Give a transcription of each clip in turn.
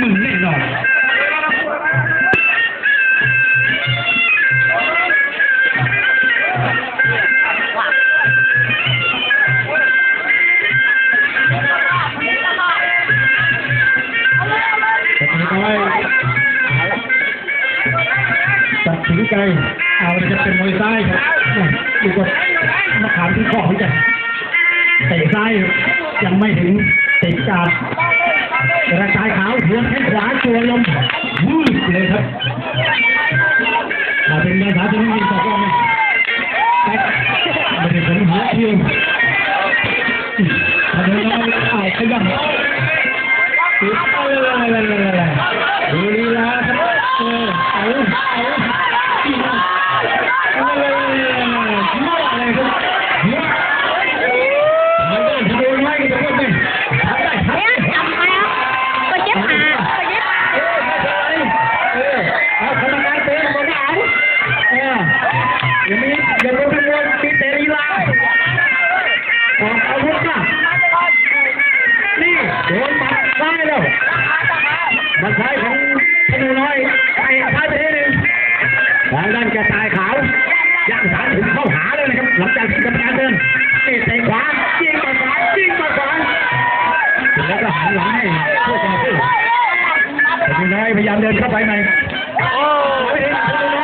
มึงแน่นอนตัดสินใจเอาจะเป็นมวยซ้ายครับดูว่ามาขามที่ข้อของจะเตะซ้ายยังไม่ถึงเติดกาด วาตัวลมยืดเลยครับมาเป็นไงถามที่นี่ตอบว่าไงแต่ไม่ได้ผลหัวเทียมทำไมเราเอาขยันติดเอาเลายแล้วมันซ้ายของธนูน้อยไอ้ซ้ายไปนิดนึงทางด้านกระตายขาวย่างสามถึงเข้าหาเลยนะครับ หลังจากที่กรรมการเดินเตะเตะขวายิงมาขวายิงมาขวาแล้วก็หันหลังให้พวกต่อสู้ธนูน้อยพยายามเดินเข้าไปใหม่โอ้ยธนูน้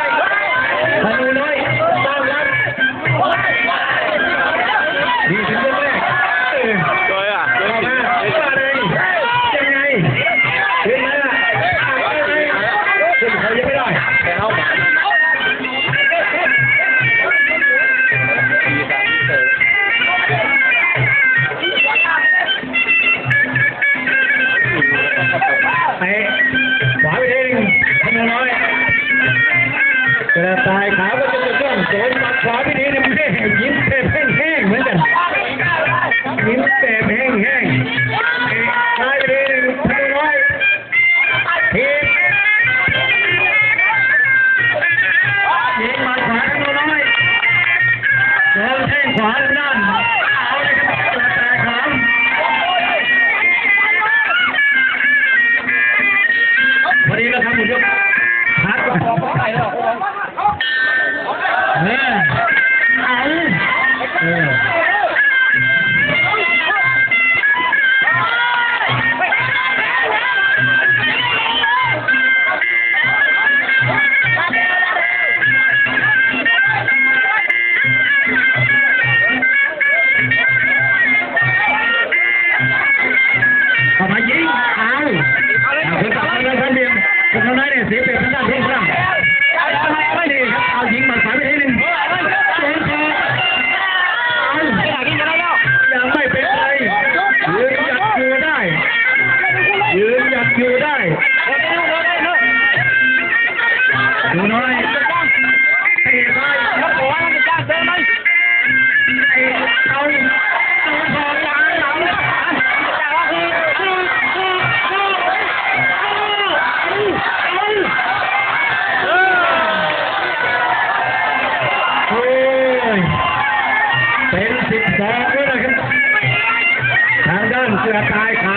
อย ยืนหยัดอยู่ได้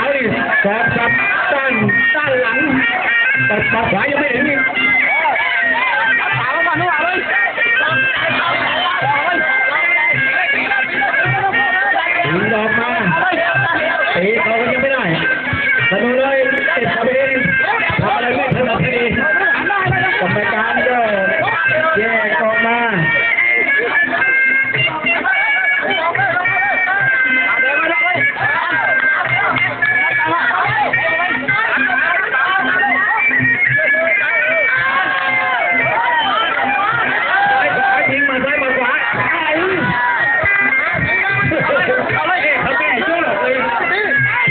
ายขาวนี่สอบกับด้านด้านหลัง แต่ปากขวายังไม่ถึงนี่ถึงดอกมาตีเขาก็ยังไม่ได้ธนูเ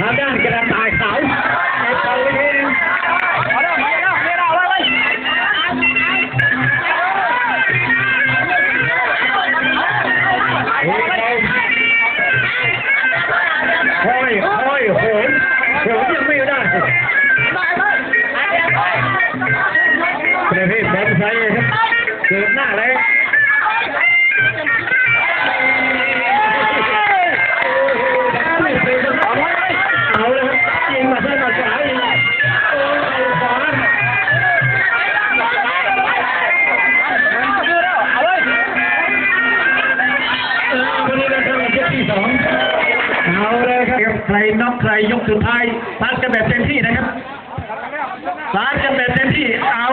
ทางด้านกระต่ายขาวไอ้ตะลิงเอาเร็วเาเร็วเอาเร็วเาเลยโอยโอยโอยโหนเดี๋ยไม่ได้เลยพี่ผมใช้เกิดหน้าเลย น็อกใครยกสุดท้ายซัดกันแบบเต็มที่นะครับซัดกันแบบเต็มที่เอา